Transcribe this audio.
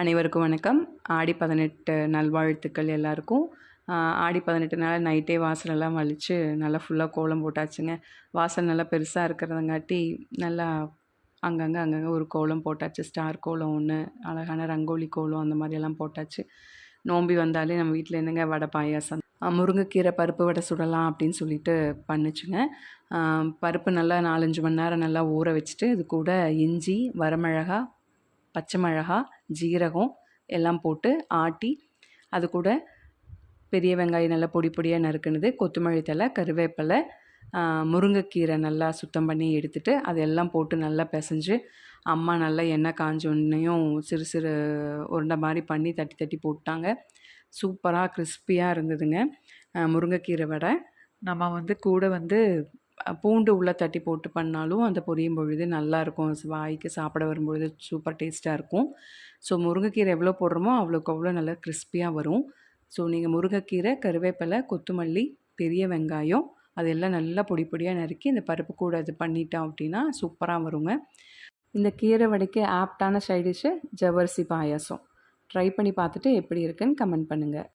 அனைவருக்கும் வணக்கம். ஆடி பதினெட்டு நல்வாழ்த்துக்கள் எல்லாருக்கும். ஆடி பதினெட்டு நாள் நைட்டே வாசலெல்லாம் வலித்து நல்லா ஃபுல்லாக கோலம் போட்டாச்சுங்க. வாசல் நல்லா பெருசாக இருக்கிறதங்காட்டி நல்லா அங்கங்கே அங்கங்கே ஒரு கோலம் போட்டாச்சு. ஸ்டார் கோலம் ஒன்று அழகான ரங்கோலி கோலம் அந்த மாதிரியெல்லாம் போட்டாச்சு. நோம்பி வந்தாலே நம்ம வீட்டில் என்னங்க வடை பாயாசம்? முருங்கைக்கீரை பருப்பு வடை சுடலாம் அப்படின்னு சொல்லிட்டு பண்ணுச்சுங்க. பருப்பு நல்லா நாலஞ்சு மணி நேரம் நல்லா ஊற வச்சுட்டு இது கூட இஞ்சி வரமிளகா பச்சை மிளகா ஜீரகம் எல்லாம் போட்டு ஆட்டி அது கூட பெரிய வெங்காயம் நல்லா பொடி பொடியாக நறுக்குனது கொத்தமல்லி தழை கருவேப்பிலை முருங்கைக்கீரை நல்லா சுத்தம் பண்ணி எடுத்துட்டு அதெல்லாம் போட்டு நல்லா பிசைஞ்சு அம்மா நல்லா எண்ணெய் காஞ்சோன்னையும் சிறு சிறு உருண்டை மாதிரி பண்ணி தட்டி தட்டி போட்டாங்க. சூப்பராக கிறிஸ்பியாக இருந்ததுங்க. முருங்கைக்கீரை வடை. நம்ம வந்து கூட வந்து பூண்டு உள்ளே தட்டி போட்டு பண்ணாலும் அந்த பொரியும் பொழுது நல்லாயிருக்கும். வாய்க்கு சாப்பிட வரும்பொழுது சூப்பர் டேஸ்ட்டாக இருக்கும். ஸோ முருங்கைக்கீரை எவ்வளோ போடுறோமோ அவ்வளோக்கு அவ்வளோ நல்லா கிறிஸ்பியாக வரும். ஸோ நீங்கள் முருங்கைக்கீரை கருவேப்பிலை கொத்தமல்லி பெரிய வெங்காயம் அதெல்லாம் நல்லா பொடி பொடியாக நறுக்கி இந்த பருப்பு கூட இது பண்ணிட்டோம் அப்படின்னா சூப்பராக வருங்க. இந்த கீரை வடைக்கு ஆப்டான சைடிஷ்ஷு ஜவர்சி பாயாசம். ட்ரை பண்ணி பார்த்துட்டு எப்படி இருக்குன்னு கமெண்ட் பண்ணுங்கள்